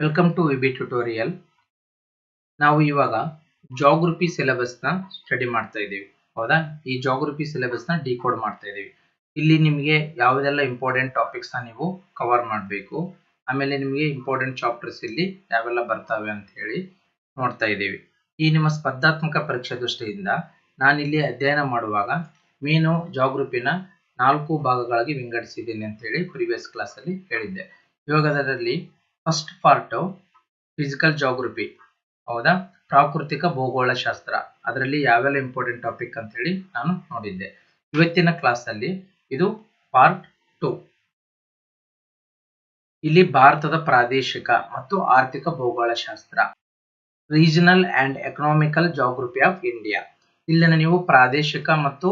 Welcome to V B tutorial ನಾವು ಇವಾಗ geography ಸಿಲೆಬಸ್ನ study ಮಾಡ್ತಾ ಇದ್ದೀವಿ. ಹೌದಾ? ಈ ಜಾಗ್ರಫಿ ಸಿಲೆಬಸ್ನ ಡಿಕೋಡ್ ಮಾಡ್ತಾ ಇದ್ದೀವಿ. ಇಲ್ಲಿ ನಿಮಗೆ ಯಾವುದೆಲ್ಲ ಇಂಪಾರ್ಟೆಂಟ್ ಟಾಪಿಕ್ಸ್ನ ನೀವು ಕವರ್ ಮಾಡಬೇಕು, ಆಮೇಲೆ ನಿಮಗೆ ಇಂಪಾರ್ಟೆಂಟ್ ಚಾಪ್ಟರ್ಸ್ ಇಲ್ಲಿ ಯಾವೆಲ್ಲ ಬರ್ತವೆ ಅಂತ ಹೇಳಿ ನೋಡ್ತಾ ಇದ್ದೀವಿ. ಈ ನಿಮ್ಮ ಸ್ಪರ್ಧಾತ್ಮಕ ಪರೀಕ್ಷೆ ದೃಷ್ಟಿಯಿಂದ ನಾನಿಲ್ಲಿ ಅಧ್ಯಯನ ಮಾಡುವಾಗ ಮೀನು ಜಾಗ್ರಫಿನ ನಾಲ್ಕು ಭಾಗಗಳಾಗಿ ವಿಂಗಡಿಸಿದ್ದೀನಿ ಅಂತ ಹೇಳಿ ಪ್ರಿವಿಯಸ್ ಕ್ಲಾಸಲ್ಲಿ ಹೇಳಿದ್ದೆ. ಇವಾಗ ಅದರಲ್ಲಿ ಫಸ್ಟ್ ಪಾರ್ಟ್ ಫಿಸಿಕಲ್ ಜಾಗ್ರಫಿ ಹೌದಾ? ಪ್ರಾಕೃತಿಕ ಭೂಗೋಳಶಾಸ್ತ್ರ. ಅದರಲ್ಲಿ ಯಾವೆಲ್ಲ ಇಂಪಾರ್ಟೆಂಟ್ ಟಾಪಿಕ್ ಅಂತ ಹೇಳಿ ನಾನು ನೋಡಿದ್ದೆ. ಇವತ್ತಿನ ಕ್ಲಾಸ್ ಅಲ್ಲಿ ಇದು ಪಾರ್ಟ್ ಟು ಇಲ್ಲಿ ಭಾರತದ ಪ್ರಾದೇಶಿಕ ಮತ್ತು ಆರ್ಥಿಕ ಭೂಗೋಳಶಾಸ್ತ್ರ. Regional and economical geography of India ಇಲ್ಲಿನ ನೀವು ಪ್ರಾದೇಶಿಕ ಮತ್ತು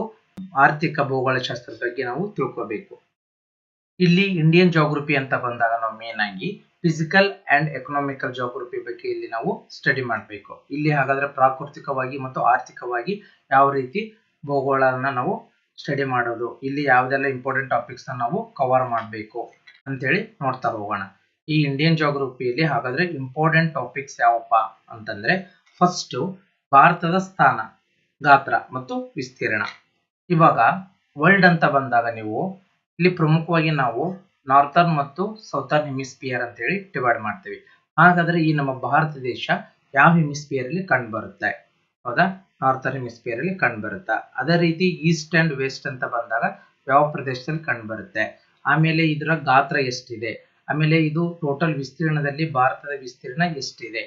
ಆರ್ಥಿಕ ಭೂಗೋಳಶಾಸ್ತ್ರದ ಬಗ್ಗೆ ನಾವು ತಿಳ್ಕೋಬೇಕು. ಇಲ್ಲಿ ಇಂಡಿಯನ್ ಜಾಗ್ರಫಿ ಅಂತ ಬಂದಾಗ ನಾವು ಮೇನ್ ಆಗಿ ಫಿಸಿಕಲ್ ಅಂಡ್ ಎಕನಾಮಿಕಲ್ ಜಾಗ್ರಫಿ ಬಗ್ಗೆ ಇಲ್ಲಿ ನಾವು ಸ್ಟಡಿ ಮಾಡಬೇಕು. ಇಲ್ಲಿ ಹಾಗಾದ್ರೆ ಪ್ರಾಕೃತಿಕವಾಗಿ ಮತ್ತು ಆರ್ಥಿಕವಾಗಿ ಯಾವ ರೀತಿ ಭೂಗೋಳನ ನಾವು ಸ್ಟಡಿ ಮಾಡೋದು, ಇಲ್ಲಿ ಯಾವ್ದೆಲ್ಲ ಇಂಪಾರ್ಟೆಂಟ್ ಟಾಪಿಕ್ಸ್ ನಾವು ಕವರ್ ಮಾಡಬೇಕು ಅಂತೇಳಿ ನೋಡ್ತಾ ಹೋಗೋಣ. ಈ ಇಂಡಿಯನ್ ಜಾಗ್ರಫಿಯಲ್ಲಿ ಹಾಗಾದ್ರೆ ಇಂಪಾರ್ಟೆಂಟ್ ಟಾಪಿಕ್ಸ್ ಯಾವಪ್ಪ ಅಂತಂದ್ರೆ ಫಸ್ಟ್ ಭಾರತದ ಸ್ಥಾನ, ಗಾತ್ರ ಮತ್ತು ವಿಸ್ತೀರ್ಣ. ಇವಾಗ ವರ್ಲ್ಡ್ ಅಂತ ಬಂದಾಗ ನೀವು ಇಲ್ಲಿ ಪ್ರಮುಖವಾಗಿ ನಾವು ನಾರ್ತರ್ನ್ ಮತ್ತು ಸೌತರ್ನ್ ಹೆಮಿಸ್ಪಿಯರ್ ಅಂತ ಹೇಳಿ ಡಿವೈಡ್ ಮಾಡ್ತೀವಿ. ಹಾಗಾದ್ರೆ ಈ ನಮ್ಮ ಭಾರತ ದೇಶ ಯಾವ ಹೆಮಿಸ್ಪಿಯರ್ ಅಲ್ಲಿ ಕಂಡು ಬರುತ್ತೆ? ಹೌದಾ? ನಾರ್ತರ್ನ್ ಹೆಮಿಸ್ಪಿಯರ್ ಅಲ್ಲಿ ಕಂಡು ಬರುತ್ತಾ. ಅದೇ ರೀತಿ ಈಸ್ಟ್ ಅಂಡ್ ವೆಸ್ಟ್ ಅಂತ ಬಂದಾಗ ಯಾವ ಪ್ರದೇಶದಲ್ಲಿ ಕಂಡು ಬರುತ್ತೆ? ಆಮೇಲೆ ಇದರ ಗಾತ್ರ ಎಷ್ಟಿದೆ? ಆಮೇಲೆ ಇದು ಟೋಟಲ್ ವಿಸ್ತೀರ್ಣದಲ್ಲಿ ಭಾರತದ ವಿಸ್ತೀರ್ಣ ಎಷ್ಟಿದೆ?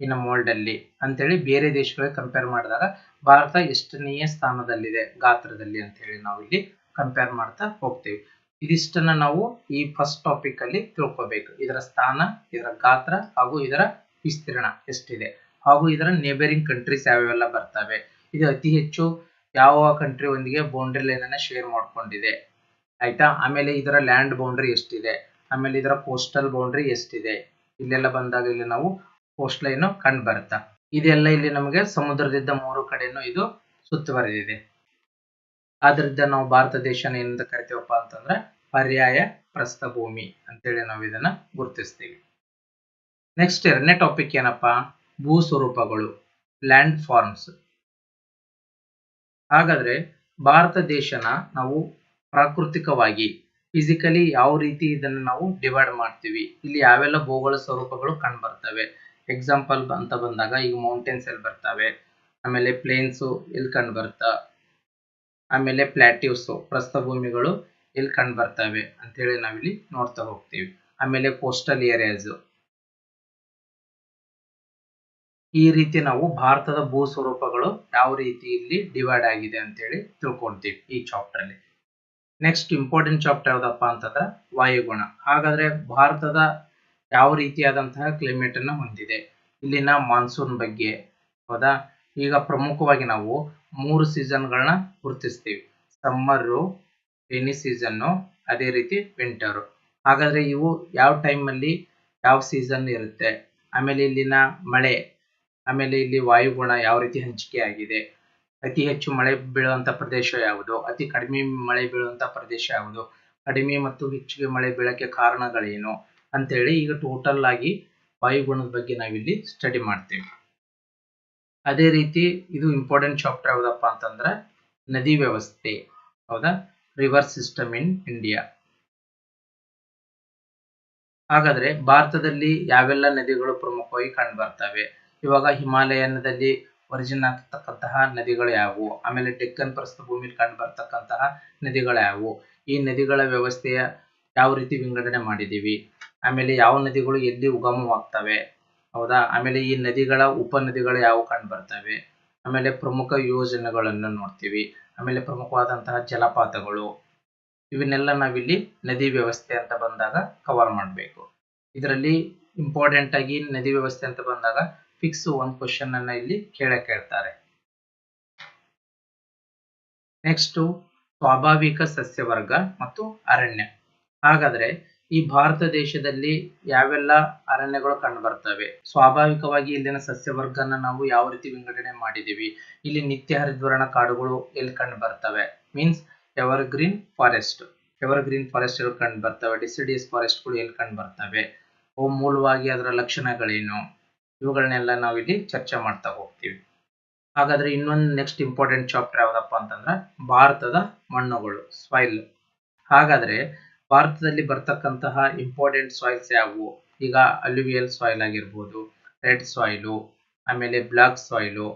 ಈ ನಮ್ಮ ವರ್ಲ್ಡ್ ಅಲ್ಲಿ ಅಂತೇಳಿ ಬೇರೆ ದೇಶಗಳಿಗೆ ಕಂಪೇರ್ ಮಾಡಿದಾಗ ಭಾರತ ಎಷ್ಟನೆಯ ಸ್ಥಾನದಲ್ಲಿದೆ ಗಾತ್ರದಲ್ಲಿ ಅಂತ ಹೇಳಿ ನಾವು ಇಲ್ಲಿ ಕಂಪೇರ್ ಮಾಡ್ತಾ ಹೋಗ್ತೀವಿ. ಇದಿಷ್ಟನ್ನ ನಾವು ಈ ಫಸ್ಟ್ ಟಾಪಿಕ್ ಅಲ್ಲಿ ತಿಳ್ಕೋಬೇಕು. ಇದರ ಸ್ಥಾನ, ಇದರ ಗಾತ್ರ ಹಾಗೂ ಇದರ ವಿಸ್ತೀರ್ಣ ಎಷ್ಟಿದೆ? ಹಾಗೂ ಇದರ ನೇಬರಿಂಗ್ ಕಂಟ್ರೀಸ್ ಯಾವ್ಯಾವೆಲ್ಲ ಬರ್ತವೆ? ಇದು ಅತಿ ಹೆಚ್ಚು ಯಾವ ಕಂಟ್ರಿ ಒಂದಿಗೆ ಬೌಂಡ್ರಿ ಲೈನ್ ಅನ್ನ ಶೇರ್ ಮಾಡ್ಕೊಂಡಿದೆ. ಆಯ್ತಾ? ಆಮೇಲೆ ಇದರ ಲ್ಯಾಂಡ್ ಬೌಂಡ್ರಿ ಎಷ್ಟಿದೆ? ಆಮೇಲೆ ಇದರ ಕೋಸ್ಟಲ್ ಬೌಂಡ್ರಿ ಎಷ್ಟಿದೆ? ಇಲ್ಲೆಲ್ಲ ಬಂದಾಗ ಇಲ್ಲಿ ನಾವು ಕೋಸ್ಟ್ ಲೈನ್ ಕಂಡು ಬರುತ್ತಾ? ಇದೆಲ್ಲ ಇಲ್ಲಿ ನಮಗೆ ಸಮುದ್ರದಿಂದ ಮೂರು ಕಡೆನೂ ಇದು ಸುತ್ತುವರೆದಿದೆ. ಆದ್ರಿಂದ ನಾವು ಭಾರತ ದೇಶನ ಏನಂತ ಕರಿತೀವಪ್ಪ ಅಂತಂದ್ರೆ ಪರ್ಯಾಯ ಪ್ರಸ್ಥಭೂಮಿ ಅಂತೇಳಿ ನಾವು ಇದನ್ನ ಗುರುತಿಸ್ತೀವಿ. ನೆಕ್ಸ್ಟ್ ಎರಡನೇ ಟಾಪಿಕ್ ಏನಪ್ಪಾ? ಭೂ ಸ್ವರೂಪಗಳು ಲ್ಯಾಂಡ್ ಫಾರ್ಮ್ಸ್ ಹಾಗಾದ್ರೆ ಭಾರತ ದೇಶನ ನಾವು ಪ್ರಾಕೃತಿಕವಾಗಿ ಫಿಸಿಕಲಿ ಯಾವ ರೀತಿ ಇದನ್ನ ನಾವು ಡಿವೈಡ್ ಮಾಡ್ತೀವಿ? ಇಲ್ಲಿ ಯಾವೆಲ್ಲ ಭೂಗೋಳ ಸ್ವರೂಪಗಳು ಕಂಡು ಬರ್ತವೆ ಎಕ್ಸಾಂಪಲ್ ಅಂತ ಬಂದಾಗ ಈಗ ಮೌಂಟೇನ್ಸ್ ಎಲ್ಲಿ ಬರ್ತವೆ? ಆಮೇಲೆ ಪ್ಲೇನ್ಸ್ ಎಲ್ಲಿ ಕಂಡು ಬರ್ತಾ ಆಮೇಲೆ ಪ್ಲಾಟ್ಯೂಸ್ ಪ್ರಸ್ಥಭೂಮಿಗಳು ಎಲ್ಲಿ ಕಂಡು ಬರ್ತವೆ ಅಂತೇಳಿ ನಾವಿಲ್ಲಿ ನೋಡ್ತಾ ಹೋಗ್ತೀವಿ. ಆಮೇಲೆ ಕೋಸ್ಟಲ್ ಏರಿಯಾಸ್ ಈ ರೀತಿ ನಾವು ಭಾರತದ ಭೂ ಸ್ವರೂಪಗಳು ಯಾವ ರೀತಿ ಇಲ್ಲಿ ಡಿವೈಡ್ ಆಗಿದೆ ಅಂತೇಳಿ ತಿಳ್ಕೊಳ್ತೀವಿ ಈ ಚಾಪ್ಟರ್ ಅಲ್ಲಿ. ನೆಕ್ಸ್ಟ್ ಇಂಪಾರ್ಟೆಂಟ್ ಚಾಪ್ಟರ್ ಯಾವ್ದಪ್ಪ ಅಂತಂದ್ರೆ ವಾಯುಗುಣ. ಹಾಗಾದ್ರೆ ಭಾರತದ ಯಾವ ರೀತಿಯಾದಂತಹ ಕ್ಲೈಮೇಟ್ ಅನ್ನ ಹೊಂದಿದೆ. ಇಲ್ಲಿನ ಮಾನ್ಸೂನ್ ಬಗ್ಗೆ ಹೌದಾ? ಈಗ ಪ್ರಮುಖವಾಗಿ ನಾವು ಮೂರು ಸೀಸನ್ಗಳನ್ನ ಗುರುತಿಸ್ತೀವಿ. ಸಮ್ಮರು ರೇನಿ ಸೀಸನ್ನು ಅದೇ ರೀತಿ ವಿಂಟರು ಹಾಗಾದ್ರೆ ಇವು ಯಾವ ಟೈಮಲ್ಲಿ ಯಾವ ಸೀಸನ್ ಇರುತ್ತೆ? ಆಮೇಲೆ ಇಲ್ಲಿನ ಮಳೆ, ಆಮೇಲೆ ಇಲ್ಲಿ ವಾಯುಗುಣ ಯಾವ ರೀತಿ ಹಂಚಿಕೆ ಆಗಿದೆ? ಅತಿ ಹೆಚ್ಚು ಮಳೆ ಬೀಳುವಂತ ಪ್ರದೇಶ ಯಾವುದು? ಅತಿ ಕಡಿಮೆ ಮಳೆ ಬೀಳುವಂತ ಪ್ರದೇಶ ಯಾವುದು? ಕಡಿಮೆ ಮತ್ತು ಹೆಚ್ಚಿಗೆ ಮಳೆ ಬೀಳಕ್ಕೆ ಕಾರಣಗಳೇನು? ಅಂತೇಳಿ ಈಗ ಟೋಟಲ್ ಆಗಿ ವಾಯುಗುಣದ ಬಗ್ಗೆ ನಾವಿಲ್ಲಿ ಸ್ಟಡಿ ಮಾಡ್ತೀವಿ. ಅದೇ ರೀತಿ ಇದು ಇಂಪಾರ್ಟೆಂಟ್ ಚಾಪ್ಟರ್ ಯಾವ್ದಪ್ಪ ಅಂತಂದ್ರೆ ನದಿ ವ್ಯವಸ್ಥೆ. ಹೌದಾ? ರಿವರ್ ಸಿಸ್ಟಮ್ ಇನ್ ಇಂಡಿಯಾ ಹಾಗಾದ್ರೆ ಭಾರತದಲ್ಲಿ ಯಾವೆಲ್ಲ ನದಿಗಳು ಪ್ರಮುಖವಾಗಿ ಕಂಡು ಬರ್ತವೆ ಇವಾಗ ಹಿಮಾಲಯನದಲ್ಲಿ ಒರಿಜಿನ್ ಆಗ್ತಕ್ಕಂತಹ ನದಿಗಳು ಯಾವುವು? ಆಮೇಲೆ ಡೆಕ್ಕನ್ ಪ್ರಸ್ಥಭೂಮಿಲಿ ಕಂಡು ಬರ್ತಕ್ಕಂತಹ ನದಿಗಳು ಯಾವುವು? ಈ ನದಿಗಳ ವ್ಯವಸ್ಥೆಯ ಯಾವ ರೀತಿ ವಿಂಗಡಣೆ ಮಾಡಿದೀವಿ ಆಮೇಲೆ ಯಾವ ನದಿಗಳು ಎಲ್ಲಿ ಉಗಮವಾಗ್ತವೆ? ಹೌದಾ? ಆಮೇಲೆ ಈ ನದಿಗಳ ಉಪನದಿಗಳು ಯಾವ ಕಂಡು ಬರ್ತವೆ ಆಮೇಲೆ ಪ್ರಮುಖ ಯೋಜನೆಗಳನ್ನು ನೋಡ್ತೀವಿ. ಆಮೇಲೆ ಪ್ರಮುಖವಾದಂತಹ ಜಲಪಾತಗಳು, ಇವನ್ನೆಲ್ಲ ನಾವಿಲ್ಲಿ ನದಿ ವ್ಯವಸ್ಥೆ ಅಂತ ಬಂದಾಗ ಕವರ್ ಮಾಡಬೇಕು. ಇದರಲ್ಲಿ ಇಂಪಾರ್ಟೆಂಟ್ ಆಗಿ ನದಿ ವ್ಯವಸ್ಥೆ ಅಂತ ಬಂದಾಗ ಫಿಕ್ಸ್ ಒಂದು ಕ್ವಶನ್ ಅನ್ನ ಇಲ್ಲಿ ಕೇಳ ಹೇಳ್ತಾರೆ ನೆಕ್ಸ್ಟ್ ಸ್ವಾಭಾವಿಕ ಸಸ್ಯವರ್ಗ ಮತ್ತು ಅರಣ್ಯ. ಹಾಗಾದ್ರೆ ಈ ಭಾರತ ದೇಶದಲ್ಲಿ ಯಾವೆಲ್ಲ ಅರಣ್ಯಗಳು ಕಂಡು ಬರ್ತವೆ ಸ್ವಾಭಾವಿಕವಾಗಿ ಇಲ್ಲಿನ ಸಸ್ಯವರ್ಗನ ನಾವು ಯಾವ ರೀತಿ ವಿಂಗಡಣೆ ಮಾಡಿದೀವಿ ಇಲ್ಲಿ ನಿತ್ಯ ಹರಿದ್ವರ್ಣ ಕಾಡುಗಳು ಎಲ್ಲಿ ಕಂಡು ಬರ್ತವೆ means evergreen forest evergreen forest ಕಂಡು ಬರ್ತವೆ ಡಿಸಿಡಿಯಸ್ ಫಾರೆಸ್ಟ್ಗಳು ಎಲ್ಲಿ ಕಂಡು ಬರ್ತವೆ ಮೂಲವಾಗಿ ಅದರ ಲಕ್ಷಣಗಳೇನು? ಇವುಗಳನ್ನೆಲ್ಲ ನಾವು ಇಲ್ಲಿ ಚರ್ಚೆ ಮಾಡ್ತಾ ಹೋಗ್ತೀವಿ. ಹಾಗಾದ್ರೆ ಇನ್ನೊಂದು ನೆಕ್ಸ್ಟ್ ಇಂಪಾರ್ಟೆಂಟ್ ಚಾಪ್ಟರ್ ಯಾವ್ದಪ್ಪ ಅಂತಂದ್ರೆ ಭಾರತದ ಮಣ್ಣುಗಳು ಸಾಯಿಲ್ ಹಾಗಾದ್ರೆ ಭಾರತದಲ್ಲಿ ಬರ್ತಕ್ಕಂತಹ ಇಂಪಾರ್ಟೆಂಟ್ ಸಾಯಿಲ್ಸ್ ಯಾವುವು? ಈಗ ಅಲ್ಯೂವಿಯಲ್ ಸಾಯಿಲ್ ಆಗಿರ್ಬೋದು ರೆಡ್ ಸಾಯಿಲು ಆಮೇಲೆ ಬ್ಲಾಕ್ ಸಾಯಿಲು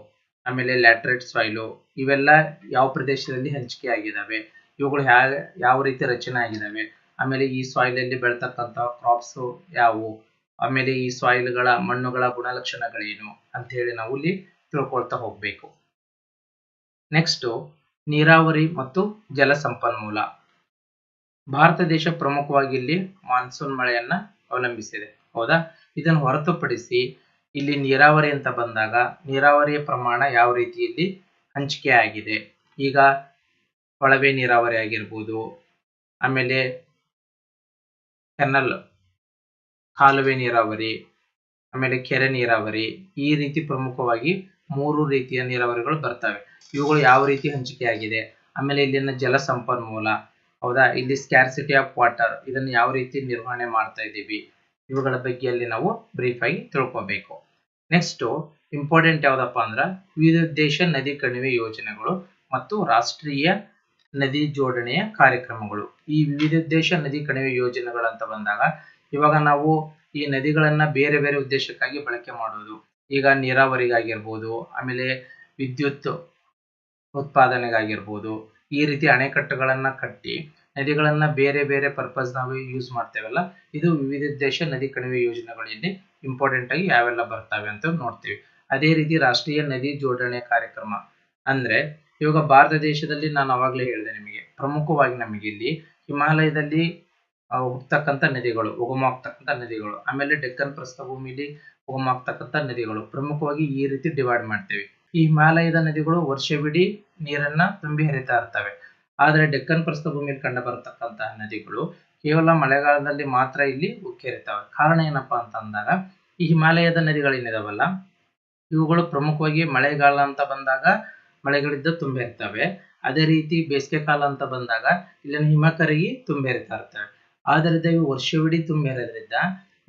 ಆಮೇಲೆ ಲ್ಯಾಟ್ರೈಟ್ ಸಾಯಿಲು ಇವೆಲ್ಲ ಯಾವ ಪ್ರದೇಶದಲ್ಲಿ ಹಂಚಿಕೆ ಆಗಿದಾವೆ? ಇವುಗಳು ಯಾವ ಯಾವ ರೀತಿ ರಚನೆ ಆಗಿದಾವೆ? ಆಮೇಲೆ ಈ ಸಾಯಿಲ್ ಅಲ್ಲಿ ಬೆಳ್ತಕ್ಕಂತಹ ಕ್ರಾಪ್ಸ್ ಯಾವುವು? ಆಮೇಲೆ ಈ ಸಾಯಿಲ್ಗಳ ಮಣ್ಣುಗಳ ಗುಣಲಕ್ಷಣಗಳೇನು ಅಂತ ಹೇಳಿ ನಾವು ಇಲ್ಲಿ ತಿಳ್ಕೊಳ್ತಾ ಹೋಗ್ಬೇಕು. ನೆಕ್ಸ್ಟ್ ನೀರಾವರಿ ಮತ್ತು ಜಲ ಸಂಪನ್ಮೂಲ ಭಾರತ ದೇಶ ಪ್ರಮುಖವಾಗಿ ಇಲ್ಲಿ ಮಾನ್ಸೂನ್ ಮಳೆಯನ್ನ ಅವಲಂಬಿಸಿದೆ. ಹೌದಾ? ಇದನ್ನು ಹೊರತುಪಡಿಸಿ ಇಲ್ಲಿ ನೀರಾವರಿ ಅಂತ ಬಂದಾಗ ನೀರಾವರಿಯ ಪ್ರಮಾಣ ಯಾವ ರೀತಿಯಲ್ಲಿ ಹಂಚಿಕೆ ಆಗಿದೆ? ಈಗ ಕೊಳವೆ ನೀರಾವರಿ ಆಗಿರ್ಬೋದು, ಆಮೇಲೆ ಕೆನಲ್, ಕಾಲುವೆ ನೀರಾವರಿ, ಆಮೇಲೆ ಕೆರೆ ನೀರಾವರಿ ಈ ರೀತಿ ಪ್ರಮುಖವಾಗಿ ಮೂರು ರೀತಿಯ ನೀರಾವರಿಗಳು ಬರ್ತವೆ. ಇವುಗಳು ಯಾವ ರೀತಿ ಹಂಚಿಕೆ ಆಗಿದೆ? ಆಮೇಲೆ ಇಲ್ಲಿನ ಜಲ ಸಂಪನ್ಮೂಲ ಹೌದಾ? ಇಲ್ಲಿ ಸ್ಕ್ಯಾರ್ಸಿಟಿ ಆಫ್ ವಾಟರ್ ಇದನ್ನು ಯಾವ ರೀತಿ ನಿರ್ವಹಣೆ ಮಾಡ್ತಾ ಇದ್ದೀವಿ? ಇವುಗಳ ಬಗ್ಗೆ ಅಲ್ಲಿ ನಾವು ಬ್ರೀಫ್ ಆಗಿ ತಿಳ್ಕೊಬೇಕು. ನೆಕ್ಸ್ಟ್ ಇಂಪಾರ್ಟೆಂಟ್ ಯಾವ್ದಪ್ಪ ಅಂದ್ರ ದೇಶ ನದಿ ಕಣಿವೆ ಯೋಜನೆಗಳು ಮತ್ತು ರಾಷ್ಟ್ರೀಯ ನದಿ ಜೋಡಣೆಯ ಕಾರ್ಯಕ್ರಮಗಳು. ಈ ವಿವಿಧೋದ್ದೇಶ ನದಿ ಕಣಿವೆ ಯೋಜನೆಗಳು ಅಂತ ಬಂದಾಗ, ಇವಾಗ ನಾವು ಈ ನದಿಗಳನ್ನ ಬೇರೆ ಬೇರೆ ಉದ್ದೇಶಕ್ಕಾಗಿ ಬಳಕೆ ಮಾಡೋದು ಈಗ ನೀರಾವರಿಗಾಗಿರ್ಬೋದು, ಆಮೇಲೆ ವಿದ್ಯುತ್ ಉತ್ಪಾದನೆಗಾಗಿರ್ಬೋದು ಈ ರೀತಿ ಅಣೆಕಟ್ಟುಗಳನ್ನ ಕಟ್ಟಿ ನದಿಗಳನ್ನ ಬೇರೆ ಬೇರೆ ಪರ್ಪಸ್ ನಾವು ಯೂಸ್ ಮಾಡ್ತೇವಲ್ಲ, ಇದು ವಿವಿಧ ದೇಶ ನದಿ ಕಣಿವೆ ಯೋಜನೆಗಳಲ್ಲಿ ಇಂಪಾರ್ಟೆಂಟ್ ಆಗಿ ಯಾವೆಲ್ಲ ಬರ್ತವೆ ಅಂತ ನೋಡ್ತೀವಿ. ಅದೇ ರೀತಿ ರಾಷ್ಟ್ರೀಯ ನದಿ ಜೋಡಣೆ ಕಾರ್ಯಕ್ರಮ ಅಂದ್ರೆ ಇವಾಗ ಭಾರತ ದೇಶದಲ್ಲಿ ನಾನು ಅವಾಗಲೇ ಹೇಳಿದೆ ನಿಮಗೆ, ಪ್ರಮುಖವಾಗಿ ನಮಗೆ ಇಲ್ಲಿ ಹಿಮಾಲಯದಲ್ಲಿ ಹುಟ್ಟತಕ್ಕಂಥ ನದಿಗಳು ಉಗಮಾಗ್ತಕ್ಕಂಥ ನದಿಗಳು, ಆಮೇಲೆ ಡೆಕ್ಕನ್ ಪ್ರಸ್ಥಭೂಮಿಲಿ ಉಗಮಾಗ್ತಕ್ಕಂಥ ನದಿಗಳು ಪ್ರಮುಖವಾಗಿ ಈ ರೀತಿ ಡಿವೈಡ್ ಮಾಡ್ತೇವೆ. ಈ ಹಿಮಾಲಯದ ನದಿಗಳು ವರ್ಷವಿಡೀ ನೀರನ್ನ ತುಂಬಿ ಹರಿತಾ ಇರ್ತವೆ. ಆದ್ರೆ ಡೆಕ್ಕನ್ ಪ್ರಸ್ಥಭೂಮಿಯಲ್ಲಿ ಕಂಡು ಬರತಕ್ಕಂತಹ ನದಿಗಳು ಕೇವಲ ಮಳೆಗಾಲದಲ್ಲಿ ಮಾತ್ರ ಇಲ್ಲಿ ಉಕ್ಕಿ ಕಾರಣ ಏನಪ್ಪಾ ಅಂತ ಅಂದಾಗ ಈ ಹಿಮಾಲಯದ ನದಿಗಳೇನಿದಾವಲ್ಲ, ಇವುಗಳು ಪ್ರಮುಖವಾಗಿ ಮಳೆಗಾಲ ಅಂತ ಬಂದಾಗ ಮಳೆಗಳಿದ್ದ ತುಂಬಿ ಅದೇ ರೀತಿ ಬೇಸಿಗೆ ಕಾಲ ಅಂತ ಬಂದಾಗ ಇಲ್ಲಿನ ಹಿಮ ಕರಗಿ ತುಂಬಿ ಹರಿತಾ ಇರ್ತವೆ. ಆದ್ದರಿಂದ ಇವು ವರ್ಷವಿಡೀ ತುಂಬಿ ಹರಿದ್ರಿಂದ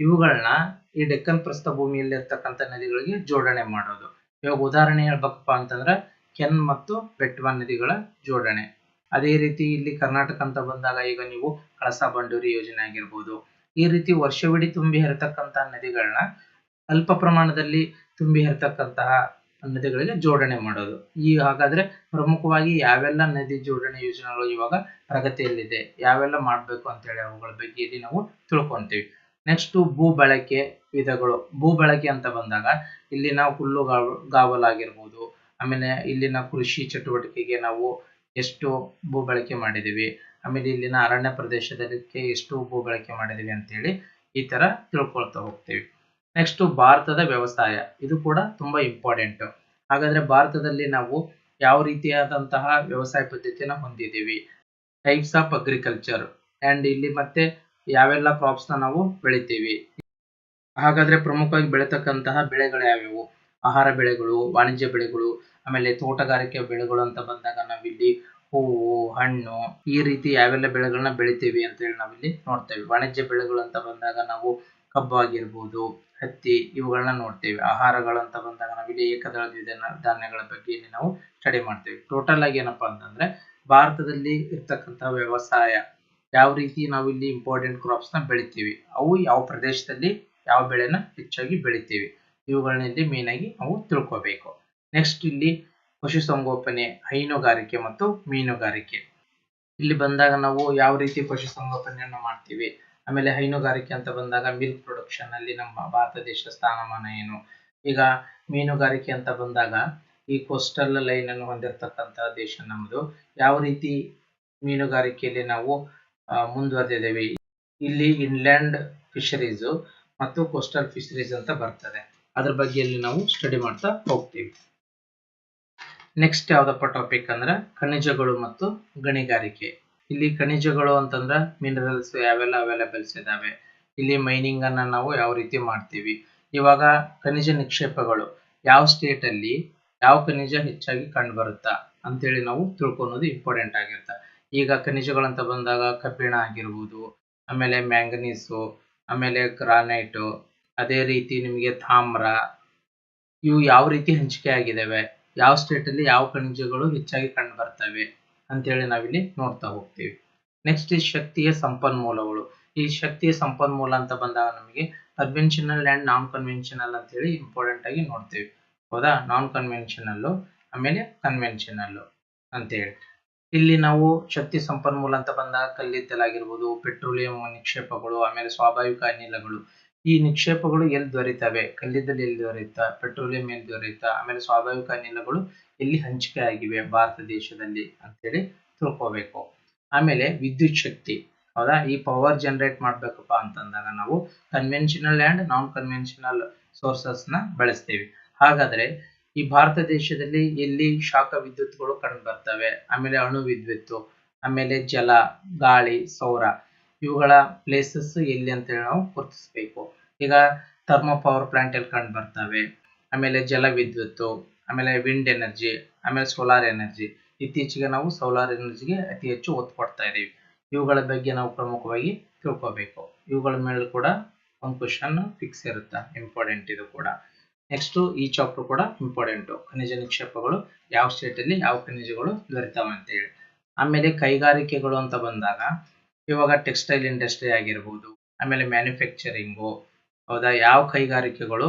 ಇವುಗಳನ್ನ ಈ ಡೆಕ್ಕನ್ ಪ್ರಸ್ಥಭೂಮಿಯಲ್ಲಿ ಇರ್ತಕ್ಕಂಥ ನದಿಗಳಿಗೆ ಜೋಡಣೆ ಮಾಡೋದು. ಇವಾಗ ಉದಾಹರಣೆ ಹೇಳ್ಬೇಕಪ್ಪ ಅಂತಂದ್ರೆ ಕೆನ್ ಮತ್ತು ಬೆಟ್ವಾ ನದಿಗಳ ಜೋಡಣೆ. ಅದೇ ರೀತಿ ಇಲ್ಲಿ ಕರ್ನಾಟಕ ಅಂತ ಬಂದಾಗ ಈಗ ನೀವು ಕಳಸಾ ಬಂಡೂರಿ ಯೋಜನೆ ಆಗಿರ್ಬೋದು. ಈ ರೀತಿ ವರ್ಷವಿಡೀ ತುಂಬಿ ಹರಿತಕ್ಕಂತಹ ನದಿಗಳನ್ನ ಅಲ್ಪ ಪ್ರಮಾಣದಲ್ಲಿ ತುಂಬಿ ಹರಿತಕ್ಕಂತಹ ನದಿಗಳಿಗೆ ಜೋಡಣೆ ಮಾಡೋದು. ಈ ಹಾಗಾದ್ರೆ ಪ್ರಮುಖವಾಗಿ ಯಾವೆಲ್ಲ ನದಿ ಜೋಡಣೆ ಯೋಜನೆಗಳು ಇವಾಗ ಪ್ರಗತಿಯಲ್ಲಿದೆ, ಯಾವೆಲ್ಲ ಮಾಡ್ಬೇಕು ಅಂತ ಹೇಳಿ ಅವುಗಳ ಬಗ್ಗೆ ಇಲ್ಲಿ ನಾವು ತಿಳ್ಕೊಂತೀವಿ. ನೆಕ್ಸ್ಟ್ ಭೂ ಬಳಕೆ ವಿಧಗಳು. ಭೂ ಬಳಕೆ ಅಂತ ಬಂದಾಗ ಇಲ್ಲಿನ ಹುಲ್ಲು ಗಾವಲಾಗಿರ್ಬೋದು ಆಮೇಲೆ ಇಲ್ಲಿನ ಕೃಷಿ ಚಟುವಟಿಕೆಗೆ ನಾವು ಎಷ್ಟು ಭೂ ಬಳಕೆ ಮಾಡಿದೀವಿ. ಆಮೇಲೆ ಇಲ್ಲಿನ ಅರಣ್ಯ ಪ್ರದೇಶದಕ್ಕೆ ಎಷ್ಟು ಭೂ ಬಳಕೆ ಮಾಡಿದೀವಿ ಅಂತೇಳಿ ಈ ತರ ತಿಳ್ಕೊಳ್ತಾ ಹೋಗ್ತೀವಿ. ನೆಕ್ಸ್ಟ್ ಭಾರತದ ವ್ಯವಸಾಯ, ಇದು ಕೂಡ ತುಂಬಾ ಇಂಪಾರ್ಟೆಂಟ್ ಹಾಗಾದ್ರೆ ಭಾರತದಲ್ಲಿ ನಾವು ಯಾವ ರೀತಿಯಾದಂತಹ ವ್ಯವಸಾಯ ಪದ್ಧತಿಯನ್ನ ಹೊಂದಿದ್ದೀವಿ? ಟೈಪ್ಸ್ ಆಫ್ ಅಗ್ರಿಕಲ್ಚರ್ ಅಂಡ್ ಇಲ್ಲಿ ಮತ್ತೆ ಯಾವೆಲ್ಲ ಕ್ರಾಪ್ಸ್ ನಾವು ಬೆಳಿತೀವಿ? ಹಾಗಾದ್ರೆ ಪ್ರಮುಖವಾಗಿ ಬೆಳೆತಕ್ಕಂತಹ ಬೆಳೆಗಳು ಯಾವ್ಯಾವು? ಆಹಾರ ಬೆಳೆಗಳು, ವಾಣಿಜ್ಯ ಬೆಳೆಗಳು ಆಮೇಲೆ ತೋಟಗಾರಿಕೆ ಬೆಳೆಗಳು ಅಂತ ಬಂದಾಗ ನಾವಿಲ್ಲಿ ಹೂವು, ಹಣ್ಣು ಈ ರೀತಿ ಯಾವೆಲ್ಲ ಬೆಳೆಗಳನ್ನ ಬೆಳಿತೀವಿ ಅಂತ ಹೇಳಿ ನಾವಿಲ್ಲಿ ನೋಡ್ತೇವೆ. ವಾಣಿಜ್ಯ ಬೆಳೆಗಳು ಅಂತ ಬಂದಾಗ ನಾವು ಕಬ್ಬು ಆಗಿರ್ಬೋದು, ಹತ್ತಿ ಇವುಗಳನ್ನ ನೋಡ್ತೇವೆ. ಆಹಾರಗಳು ಅಂತ ಬಂದಾಗ ನಾವಿಲ್ಲಿ ಏಕದಳ ದ್ವಿದಳ ಧಾನ್ಯಗಳ ಬಗ್ಗೆ ಇಲ್ಲಿ ನಾವು ಸ್ಟಡಿ ಮಾಡ್ತೇವೆ. ಟೋಟಲ್ ಆಗಿ ಏನಪ್ಪಾ ಅಂತಂದ್ರೆ ಭಾರತದಲ್ಲಿ ಇರ್ತಕ್ಕಂತಹ ವ್ಯವಸಾಯ ಯಾವ ರೀತಿ ನಾವು ಇಲ್ಲಿ ಇಂಪಾರ್ಟೆಂಟ್ ಕ್ರಾಪ್ಸ್ನ ಬೆಳಿತೀವಿ, ಅವು ಯಾವ ಪ್ರದೇಶದಲ್ಲಿ ಯಾವ ಬೆಳೆನ ಹೆಚ್ಚಾಗಿ ಬೆಳಿತೀವಿ ಇವುಗಳನ್ನ ಇಲ್ಲಿ ಮೇನ್ ಆಗಿ ನಾವು ತಿಳ್ಕೊಬೇಕು. ನೆಕ್ಸ್ಟ್ ಇಲ್ಲಿ ಪಶುಸಂಗೋಪನೆ ಹೈನುಗಾರಿಕೆ ಮತ್ತು ಮೀನುಗಾರಿಕೆ. ಇಲ್ಲಿ ಬಂದಾಗ ನಾವು ಯಾವ ರೀತಿ ಪಶುಸಂಗೋಪನೆಯನ್ನು ಮಾಡ್ತೀವಿ? ಆಮೇಲೆ ಹೈನುಗಾರಿಕೆ ಅಂತ ಬಂದಾಗ ಮಿಲ್ಕ್ ಪ್ರೊಡಕ್ಷನ್ ಅಲ್ಲಿ ನಮ್ಮ ಭಾರತ ದೇಶ ಸ್ಥಾನಮಾನ ಏನು? ಈಗ ಮೀನುಗಾರಿಕೆ ಅಂತ ಬಂದಾಗ ಈ ಕೋಸ್ಟಲ್ ಲೈನ್ ಅನ್ನು ಹೊಂದಿರತಕ್ಕಂತಹ ದೇಶ ನಮ್ಮದು ಯಾವ ರೀತಿ ಮೀನುಗಾರಿಕೆಯಲ್ಲಿ ನಾವು ಮುಂದುವರೆದಿದ್ದೇವೆ? ಇಲ್ಲಿ ಇನ್ಲ್ಯಾಂಡ್ ಫಿಶರೀಸ್ ಮತ್ತು ಕೋಸ್ಟಲ್ ಫಿಶರೀಸ್ ಅಂತ ಬರ್ತದೆ. ಅದ್ರ ಬಗ್ಗೆ ಇಲ್ಲಿ ನಾವು ಸ್ಟಡಿ ಮಾಡ್ತಾ ಹೋಗ್ತೀವಿ. ನೆಕ್ಸ್ಟ್ ಯಾವ್ದಪ್ಪ ಟಾಪಿಕ್ ಅಂದ್ರೆ ಖನಿಜಗಳು ಮತ್ತು ಗಣಿಗಾರಿಕೆ. ಇಲ್ಲಿ ಖನಿಜಗಳು ಅಂತಂದ್ರೆ ಮಿನರಲ್ಸ್ ಯಾವೆಲ್ಲ ಅವೈಲೇಬಲ್ಸ್ ಇದಾವೆ. ಇಲ್ಲಿ ಮೈನಿಂಗ್ ಅನ್ನ ನಾವು ಯಾವ ರೀತಿ ಮಾಡ್ತೀವಿ. ಇವಾಗ ಖನಿಜ ನಿಕ್ಷೇಪಗಳು ಯಾವ ಸ್ಟೇಟ್ ಅಲ್ಲಿ ಯಾವ ಖನಿಜ ಹೆಚ್ಚಾಗಿ ಕಂಡು ಬರುತ್ತಾ ಅಂತೇಳಿ ನಾವು ತಿಳ್ಕೊಳೋದು ಇಂಪಾರ್ಟೆಂಟ್ ಆಗಿರುತ್ತೆ. ಈಗ ಖನಿಜಗಳಂತ ಬಂದಾಗ ಕಬ್ಬಿಣ ಆಗಿರ್ಬೋದು, ಆಮೇಲೆ ಮ್ಯಾಂಗನೀಸು ಆಮೇಲೆ ಗ್ರಾನೈಟು ಅದೇ ರೀತಿ ನಿಮಗೆ ತಾಮ್ರ, ಇವು ಯಾವ ರೀತಿ ಹಂಚಿಕೆ ಆಗಿದ್ದಾವೆ ಯಾವ ಸ್ಟೇಟಲ್ಲಿ ಯಾವ ಖನಿಜಗಳು ಹೆಚ್ಚಾಗಿ ಕಂಡು ಬರ್ತವೆ ಅಂತೇಳಿ ನಾವಿಲ್ಲಿ ನೋಡ್ತಾ ಹೋಗ್ತೀವಿ. ನೆಕ್ಸ್ಟ್ ಈ ಶಕ್ತಿಯ ಸಂಪನ್ಮೂಲಗಳು. ಈ ಶಕ್ತಿಯ ಸಂಪನ್ಮೂಲ ಅಂತ ಬಂದಾಗ ನಮಗೆ ಕನ್ವೆನ್ಷನಲ್ ಅಂಡ್ ನಾನ್ ಕನ್ವೆನ್ಷನಲ್ ಅಂತ ಹೇಳಿ ಇಂಪಾರ್ಟೆಂಟ್ ಆಗಿ ನೋಡ್ತೀವಿ. ಹೌದಾ? ನಾನ್ ಕನ್ವೆನ್ಷನಲ್ ಆಮೇಲೆ ಕನ್ವೆನ್ಷನಲ್ ಅಂತೇಳಿ. ಇಲ್ಲಿ ನಾವು ಶಕ್ತಿ ಸಂಪನ್ಮೂಲ ಅಂತ ಬಂದಾಗ ಕಲ್ಲಿದ್ದಲಾಗಿರ್ಬೋದು ಪೆಟ್ರೋಲಿಯಂ ನಿಕ್ಷೇಪಗಳು, ಆಮೇಲೆ ಸ್ವಾಭಾವಿಕ ಅನಿಲಗಳು ಈ ನಿಕ್ಷೇಪಗಳು ಎಲ್ಲಿ ದೊರೀತವೆ ಕಲ್ಲಿದ್ದಲು ಎಲ್ಲಿ ದೊರೆಯುತ್ತಾ? ಪೆಟ್ರೋಲಿಯಂ ಎಲ್ಲಿ ದೊರೆಯುತ್ತಾ? ಆಮೇಲೆ ಸ್ವಾಭಾವಿಕ ಅನಿಲಗಳು ಎಲ್ಲಿ ಹಂಚಿಕೆ ಆಗಿವೆ ಭಾರತ ದೇಶದಲ್ಲಿ ಅಂತೇಳಿ ತಿಳ್ಕೋಬೇಕು. ಆಮೇಲೆ ವಿದ್ಯುತ್ ಶಕ್ತಿ. ಹೌದಾ? ಈ ಪವರ್ ಜನರೇಟ್ ಮಾಡ್ಬೇಕಪ್ಪ ಅಂತಂದಾಗ ನಾವು ಕನ್ವೆನ್ಷನಲ್ ಅಂಡ್ ನಾನ್ ಕನ್ವೆನ್ಷನಲ್ ಸೋರ್ಸಸ್ನ ಬಳಸ್ತೀವಿ. ಹಾಗಾದ್ರೆ ಈ ಭಾರತ ದೇಶದಲ್ಲಿ ಎಲ್ಲಿ ಶಾಖ ವಿದ್ಯುತ್ಗಳು ಕಂಡು ಬರ್ತವೆ? ಆಮೇಲೆ ಅಣು ವಿದ್ಯುತ್ ಆಮೇಲೆ ಜಲ, ಗಾಳಿ, ಸೌರ. ಇವುಗಳ ಪ್ಲೇಸಸ್ ಎಲ್ಲಿ ಅಂತೇಳಿ ನಾವು ಗುರುತಿಸಬೇಕು. ಈಗ ಥರ್ಮೋ ಪವರ್ ಪ್ಲಾಂಟ್ ಎಲ್ಲಿ ಕಂಡು ಬರ್ತವೆ. ಆಮೇಲೆ ಜಲ ವಿದ್ಯುತ್, ಆಮೇಲೆ ವಿಂಡ್ ಎನರ್ಜಿ ಆಮೇಲೆ ಸೋಲಾರ್ ಎನರ್ಜಿ ಇತ್ತೀಚೆಗೆ ನಾವು ಸೋಲಾರ್ ಎನರ್ಜಿಗೆ ಅತಿ ಹೆಚ್ಚು ಒತ್ತು ಕೊಡ್ತಾ ಇದ್ದೀವಿ. ಇವುಗಳ ಬಗ್ಗೆ ನಾವು ಪ್ರಮುಖವಾಗಿ ತಿಳ್ಕೋಬೇಕು. ಇವುಗಳ ಮೇಲೆ ಕೂಡ ಒಂದು ಕ್ವಶನ್ ಫಿಕ್ಸ್ ಇರುತ್ತೆ. ಇಂಪಾರ್ಟೆಂಟ್ ಇದು ಕೂಡ. ನೆಕ್ಸ್ಟ್ ಈ ಚಾಪ್ಟರ್ ಕೂಡ ಇಂಪಾರ್ಟೆಂಟ್ ಖನಿಜ ನಿಕ್ಷೇಪಗಳು ಯಾವ ಸ್ಟೇಟಲ್ಲಿ ಯಾವ ಖನಿಜಗಳು ದೊರೆತಾವೆ ಅಂತ ಹೇಳಿ ಆಮೇಲೆ ಕೈಗಾರಿಕೆಗಳು ಅಂತ ಬಂದಾಗ ಇವಾಗ ಟೆಕ್ಸ್ಟೈಲ್ ಇಂಡಸ್ಟ್ರಿ ಆಗಿರ್ಬೋದು, ಆಮೇಲೆ ಮ್ಯಾನುಫ್ಯಾಕ್ಚರಿಂಗು, ಹೌದಾ? ಯಾವ ಕೈಗಾರಿಕೆಗಳು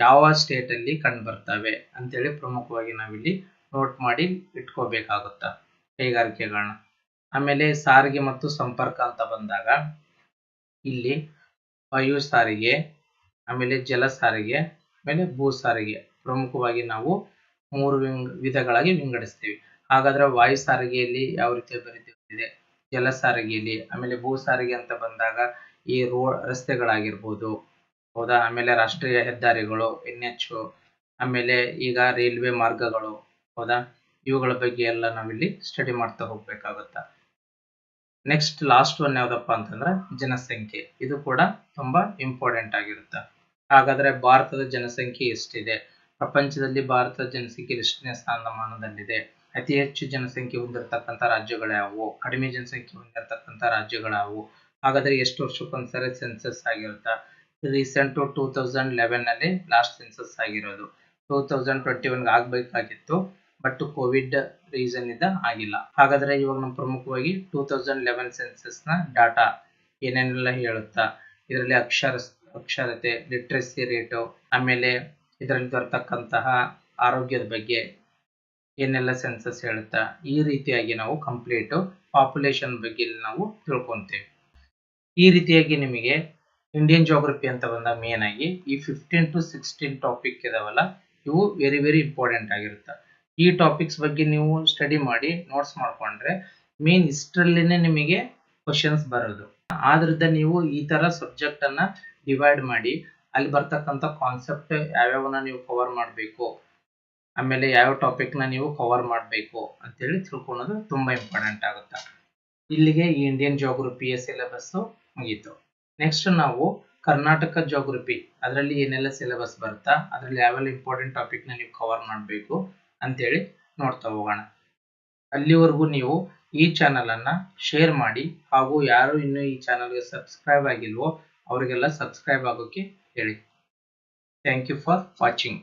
ಯಾವ ಸ್ಟೇಟ್ ಅಲ್ಲಿ ಕಂಡು ಬರ್ತವೆ ಅಂತೇಳಿ ಪ್ರಮುಖವಾಗಿ ನಾವಿಲ್ಲಿ ನೋಟ್ ಮಾಡಿ ಇಟ್ಕೋಬೇಕಾಗುತ್ತ ಕೈಗಾರಿಕೆಗಳನ್ನ ಆಮೇಲೆ ಸಾರಿಗೆ ಮತ್ತು ಸಂಪರ್ಕ ಅಂತ ಬಂದಾಗ, ಇಲ್ಲಿ ವಾಯು ಸಾರಿಗೆ, ಆಮೇಲೆ ಜಲ ಸಾರಿಗೆ, ಆಮೇಲೆ ಭೂ ಸಾರಿಗೆ ಪ್ರಮುಖವಾಗಿ ನಾವು ಮೂರು ವಿಂಗ್, ವಿಧಗಳಾಗಿ ವಿಂಗಡಿಸ್ತೀವಿ. ಹಾಗಾದ್ರೆ ವಾಯು ಸಾರಿಗೆಯಲ್ಲಿ ಯಾವ ರೀತಿ ಅಭಿವೃದ್ಧಿ ಹೊಂದಿದೆ? ಜಲ ಸಾರಿಗೆಯಲ್ಲಿ ಆಮೇಲೆ ಭೂ ಸಾರಿಗೆ ಅಂತ ಬಂದಾಗ ಈ ರೋಡ್ ರಸ್ತೆಗಳಾಗಿರ್ಬೋದು. ಹೌದಾ? ಆಮೇಲೆ ರಾಷ್ಟ್ರೀಯ ಹೆದ್ದಾರಿಗಳು ಎನ್ ಎಚ್ ಆಮೇಲೆ ಈಗ ರೈಲ್ವೆ ಮಾರ್ಗಗಳು, ಹೌದಾ? ಇವುಗಳ ಬಗ್ಗೆ ಎಲ್ಲ ನಾವಿಲ್ಲಿ ಸ್ಟಡಿ ಮಾಡ್ತಾ ಹೋಗ್ಬೇಕಾಗತ್ತ? ನೆಕ್ಸ್ಟ್ ಲಾಸ್ಟ್ ಒನ್ ಯಾವ್ದಪ್ಪ ಅಂತಂದ್ರೆ ಜನಸಂಖ್ಯೆ. ಇದು ಕೂಡ ತುಂಬಾ ಇಂಪಾರ್ಟೆಂಟ್ ಆಗಿರುತ್ತೆ. ಹಾಗಾದ್ರೆ ಭಾರತದ ಜನಸಂಖ್ಯೆ ಎಷ್ಟಿದೆ? ಪ್ರಪಂಚದಲ್ಲಿ ಭಾರತದ ಜನಸಂಖ್ಯೆ ಎಷ್ಟನೇ ಸ್ಥಾನಮಾನದಲ್ಲಿದೆ? ಅತಿ ಹೆಚ್ಚು ಜನಸಂಖ್ಯೆ ಹೊಂದಿರತಕ್ಕಂಥ ರಾಜ್ಯಗಳು ಯಾವುವು ಕಡಿಮೆ ಜನಸಂಖ್ಯೆ ಹೊಂದಿರತಕ್ಕಂಥ ರಾಜ್ಯಗಳು ಯಾವುವು ಹಾಗಾದ್ರೆ ಎಷ್ಟು ವರ್ಷಕ್ಕೊಂದ್ಸರಿ ಸೆನ್ಸಸ್ ಆಗಿರುತ್ತಾ? ರೀಸೆಂಟ್ ಟೂ ತೌಸಂಡ್ ಲೆವೆನ್ ಅಲ್ಲಿ ಲಾಸ್ಟ್ ಸೆನ್ಸಸ್ ಆಗಿರೋದು. ಟೂ ತೌಸಂಡ್ ಟ್ವೆಂಟಿ ಒನ್ಗೆ ಆಗಬೇಕಾಗಿತ್ತು ಬಟ್ ಕೋವಿಡ್ ರೀಸನ್ ಇಂದ ಆಗಿಲ್ಲ. ಹಾಗಾದ್ರೆ ಇವಾಗ ನಮ್ಮ ಪ್ರಮುಖವಾಗಿ ಟೂ ತೌಸಂಡ್ ಲೆವೆನ್ ಸೆನ್ಸಸ್ನ ಡಾಟಾ ಏನೇನೆಲ್ಲ ಹೇಳುತ್ತಾ? ಇದರಲ್ಲಿ ಅಕ್ಷರ, ಅಕ್ಷರತೆ ಲಿಟ್ರೆಸಿ ರೇಟು ಆಮೇಲೆ ಇದರಲ್ಲಿ ಬರ್ತಕ್ಕಂತಹ ಆರೋಗ್ಯದ ಬಗ್ಗೆ ಏನೆಲ್ಲ ಸೆನ್ಸಸ್ ಹೇಳುತ್ತಾ? ಈ ರೀತಿಯಾಗಿ ನಾವು ಕಂಪ್ಲೀಟ್ ಪಾಪ್ಯುಲೇಷನ್ ಬಗ್ಗೆ ನಾವು ತಿಳ್ಕೊಂತೀವಿ. ಈ ರೀತಿಯಾಗಿ ನಿಮಗೆ ಇಂಡಿಯನ್ ಜೋಗ್ರಫಿ ಅಂತ ಬಂದಾಗ ಮೇನ್ ಆಗಿ ಈ ಫಿಫ್ಟೀನ್ ಟು ಸಿಕ್ಸ್ಟೀನ್ ಟಾಪಿಕ್ ಇದಾವಲ್ಲ, ಇವು ವೆರಿ ವೆರಿ ಇಂಪಾರ್ಟೆಂಟ್ ಆಗಿರುತ್ತೆ. ಈ ಟಾಪಿಕ್ಸ್ ಬಗ್ಗೆ ನೀವು ಸ್ಟಡಿ ಮಾಡಿ ನೋಟ್ಸ್ ಮಾಡ್ಕೊಂಡ್ರೆ ಮೇನ್ ಇಷ್ಟರಲ್ಲಿನೇ ನಿಮಗೆ ಕ್ವಶನ್ಸ್ ಬರೋದು. ಆದ್ರಿಂದ ನೀವು ಈ ತರ ಸಬ್ಜೆಕ್ಟ್ ಅನ್ನ ಡಿವೈಡ್ ಮಾಡಿ, ಅಲ್ಲಿ ಬರ್ತಕ್ಕಂಥ ಕಾನ್ಸೆಪ್ಟ್ ಯಾವ್ಯಾವನ್ನ ನೀವು ಕವರ್ ಮಾಡಬೇಕು ಆಮೇಲೆ ಯಾವ ಟಾಪಿಕ್ನ ನೀವು ಕವರ್ ಮಾಡಬೇಕು ಅಂತೇಳಿ ತಿಳ್ಕೊಳೋದು ತುಂಬಾ ಇಂಪಾರ್ಟೆಂಟ್ ಆಗುತ್ತೆ. ಇಲ್ಲಿಗೆ ಈ ಇಂಡಿಯನ್ ಜೋಗ್ರಫಿಯ ಸಿಲೆಬಸ್ ಮುಗೀತು. ನೆಕ್ಸ್ಟ್ ನಾವು ಕರ್ನಾಟಕ ಜೋಗ್ರಫಿ ಅದರಲ್ಲಿ ಏನೆಲ್ಲ ಸಿಲೆಬಸ್ ಬರುತ್ತಾ, ಅದರಲ್ಲಿ ಯಾವೆಲ್ಲ ಇಂಪಾರ್ಟೆಂಟ್ ಟಾಪಿಕ್ನ ನೀವು ಕವರ್ ಮಾಡಬೇಕು ಅಂತೇಳಿ ನೋಡ್ತಾ ಹೋಗೋಣ. ಅಲ್ಲಿವರೆಗೂ ನೀವು ಈ ಚಾನೆಲ್ ಅನ್ನ ಶೇರ್ ಮಾಡಿ, ಹಾಗೂ ಯಾರು ಇನ್ನೂ ಈ ಚಾನಲ್ಗೆ ಸಬ್ಸ್ಕ್ರೈಬ್ ಆಗಿಲ್ವೋ, ಅವರಿಗೆಲ್ಲ ಸಬ್ಸ್ಕ್ರೈಬ್ ಆಗೋಕೆ ಹೇಳಿ. Thank you for watching